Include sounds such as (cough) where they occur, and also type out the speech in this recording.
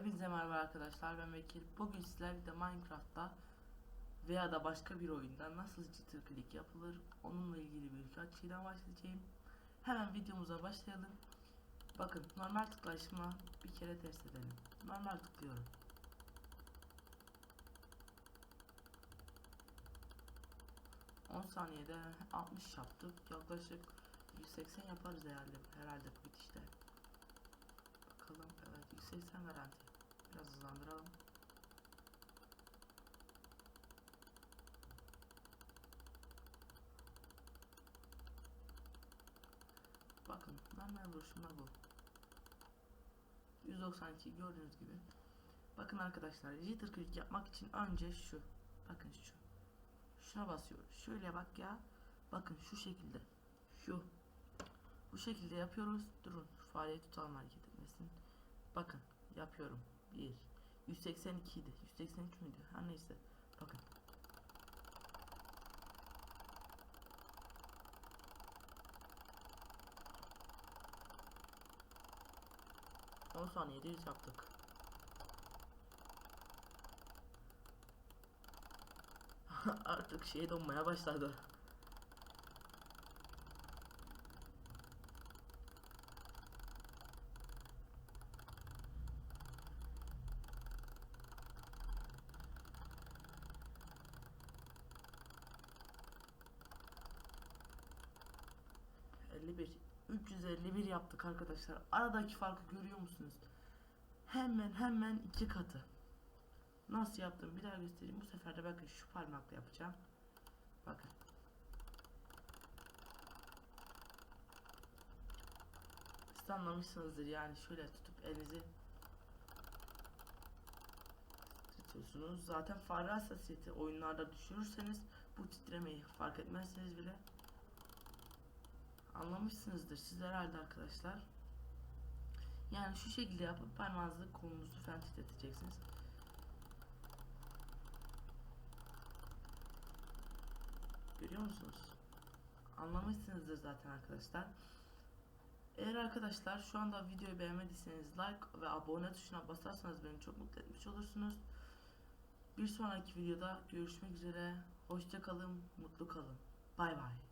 Hepinize merhaba arkadaşlar ben Bekir. Bugün sizlerle de Minecraft'ta veya da başka bir oyunda nasıl click yapılır onunla ilgili birkaç şeyden bahsedeceğim. Hemen videomuza başlayalım. Bakın normal tıklayışımla bir kere test edelim. Normal tıklıyorum. ...10 saniyede 60 yaptık. Yaklaşık 180 yaparız herhalde, herhalde bu bitişte. Bakalım evet 180 garanti. Biraz hızlandıralım. Bakın normal vuruşumda bu. 192 gördüğünüz gibi. Bakın arkadaşlar jitter click yapmak için önce şu. Bakın şu. Şuna basıyoruz. Şöyle bak ya. Bakın şu şekilde. Şu. Bu şekilde yapıyoruz. Durun. Fareyi tutalım hareket etmesin. Bakın. Yapıyorum. 1. 182 idi. 183 müydü? Her neyse. Bakın. On saniyede 100 yaptık. (laughs) Artık şey donmaya başladı. ...51... ...351 yaptık arkadaşlar. Aradaki farkı görüyor musunuz? Hemen hemen iki katı. Nasıl yaptım bir daha göstereyim. Bu sefer de bakın şu parmakla yapacağım. Bakın. Anlamışsınızdır yani şöyle tutup elinizi tutuyorsunuz. Zaten fare hassasiyeti oyunlarda düşürürseniz bu titremeyi fark etmezseniz bile anlamışsınızdır siz herhalde arkadaşlar. Yani şu şekilde yapıp parmağınızı kolunuzu falan titreteceksiniz. Görüyor musunuz? Anlamışsınızdır zaten arkadaşlar. Eğer arkadaşlar şu anda videoyu beğenmediyseniz like ve abone tuşuna basarsanız beni çok mutlu etmiş olursunuz. Bir sonraki videoda görüşmek üzere. Hoşça kalın, mutlu kalın. Bay bay.